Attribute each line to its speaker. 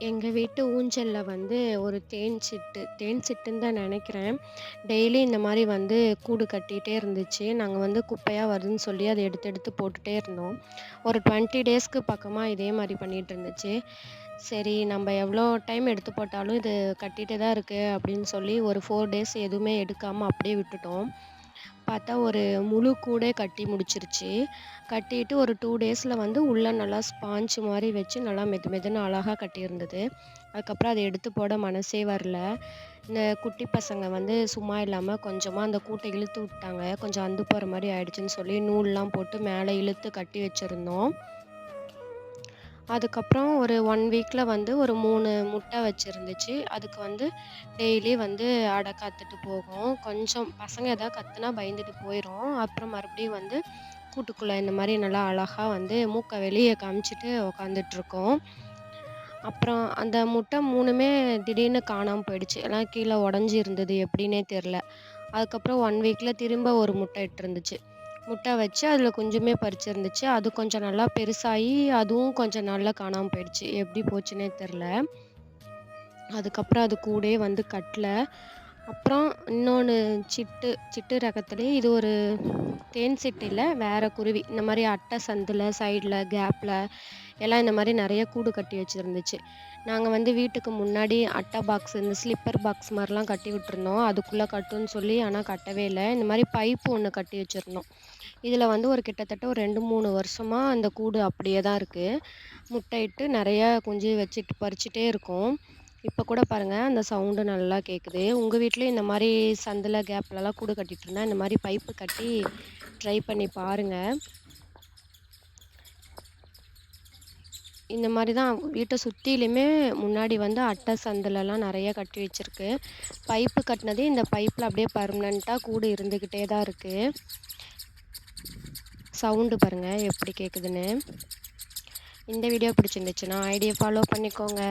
Speaker 1: எங்க வீட்டு ஊஞ்சல்ல வந்து ஒரு தேன் சிட்டு தேன் சிட்டுன்னு தான் நினைக்கிறேன் டெய்லி இந்த மாதிரி வந்து கூடு கட்டிகிட்டே இருந்துச்சு. நாங்கள் வந்து குப்பையாக வருதுன்னு சொல்லி அதை எடுத்து எடுத்து போட்டுட்டே இருந்தோம். ஒரு 20 டேஸ்க்கு பக்கமாக இதே மாதிரி பண்ணிட்டு இருந்துச்சு. சரி நம்ம எவ்வளோ டைம் எடுத்து போட்டாலும் இது கட்டிகிட்டே தான் இருக்குது அப்படின்னு சொல்லி ஒரு ஃபோர் டேஸ் எதுவுமே எடுக்காமல் அப்படியே விட்டுட்டோம். பார்த்தா ஒரு முழு கூடே கட்டி முடிச்சிருச்சு. கட்டிட்டு ஒரு டூ டேஸில் வந்து உள்ளே நல்லா ஸ்பாஞ்ச் மாதிரி வச்சு நல்லா மெது மெதுன்னு அழகாக கட்டியிருந்தது. அதுக்கப்புறம் அதை எடுத்து போட மனசே வரல. இந்த குட்டி பசங்க வந்து சும்மா இல்லாமல் கொஞ்சமாக அந்த கூட்டை இழுத்து விட்டாங்க. கொஞ்சம் அந்து போகிற மாதிரி ஆயிடுச்சுன்னு சொல்லி நூல்லாம் போட்டு மேலே இழுத்து கட்டி வச்சுருந்தோம் அதுக்கப்புறம் ஒரு ஒன் வீக்கில் வந்து ஒரு மூணு முட்டை வச்சுருந்துச்சு அதுக்கு வந்து டெய்லி வந்து அடை காத்துட்டு போகும். கொஞ்சம் பசங்க எதாவது கத்துனா பயந்துட்டு போயிடும் அப்புறம் மறுபடியும் வந்து கூட்டுக்குள்ளே இந்த மாதிரி நல்லா அழகாக வந்து மூக்கை வெளியே காமிச்சிட்டு உக்காந்துட்ருக்கோம் அப்புறம் அந்த முட்டை மூணுமே திடீர்னு காணாமல் போயிடுச்சு. எல்லாம் கீழே உடஞ்சி இருந்தது எப்படின்னே தெரியல. அதுக்கப்புறம் ஒன் வீக்கில் திரும்ப ஒரு முட்டை இட்டுருந்துச்சு. முட்டை வச்சு அதில் கொஞ்சமே பறிச்சிருந்துச்சு. அது கொஞ்சம் நல்லா பெருசாகி அதுவும் கொஞ்சம் நல்லா காணாமல் போயிடுச்சு. எப்படி போச்சுன்னே தெரில அதுக்கப்புறம் அது கூடயே வந்து கட்டில் அப்புறம் இன்னொன்று சிட்டு சிட்டு ரகத்துலேயே இது ஒரு தேன் சிட்டு வேறு குருவி. இந்த மாதிரி அட்டை சந்தில் சைடில் கேப்பில் எல்லாம் இந்த மாதிரி நிறைய கூடு கட்டி வச்சுருந்துச்சு நாங்கள் வந்து வீட்டுக்கு முன்னாடி அட்டை பாக்ஸ், இந்த ஸ்லிப்பர் பாக்ஸ் மாதிரிலாம் கட்டி விட்டுருந்தோம். அதுக்குள்ளே கட்டுன்னு சொல்லி ஆனால் கட்டவே இல்லை இந்த மாதிரி பைப்பு ஒன்று கட்டி வச்சிருந்தோம். இதில் வந்து ஒரு கிட்டத்தட்ட ஒரு ரெண்டு மூணு வருஷமாக அந்த கூடு அப்படியே தான் இருக்குது முட்டையிட்டு நிறைய குஞ்சு வச்சுட்டு பறிச்சுட்டே இருக்கும். இப்போ கூட பாருங்க, அந்த சவுண்டு நல்லா கேட்குது. உங்கள் வீட்லேயும் இந்த மாதிரி சந்தில் கேப்லலாம் கூடு கட்டிட்டு இருந்தா, இந்த மாதிரி பைப்பு கட்டி ட்ரை பண்ணி பாருங்க. இந்த மாதிரி தான் வீட்டை சுற்றிலையுமே முன்னாடி வந்து அட்டை சந்திலலாம் நிறைய கட்டி வச்சுருக்கு பைப்பு கட்டினது இந்த பைப்பில் அப்படியே பெர்மனன்ட்டா கூடு இருந்துக்கிட்டே தான் இருக்குது சவுண்டு பாருங்கள் எப்படி கேட்குதுன்னு. இந்த வீடியோ பிடிச்சிருந்துச்சுன்னா ஐடியை ஃபாலோ பண்ணிக்கோங்க.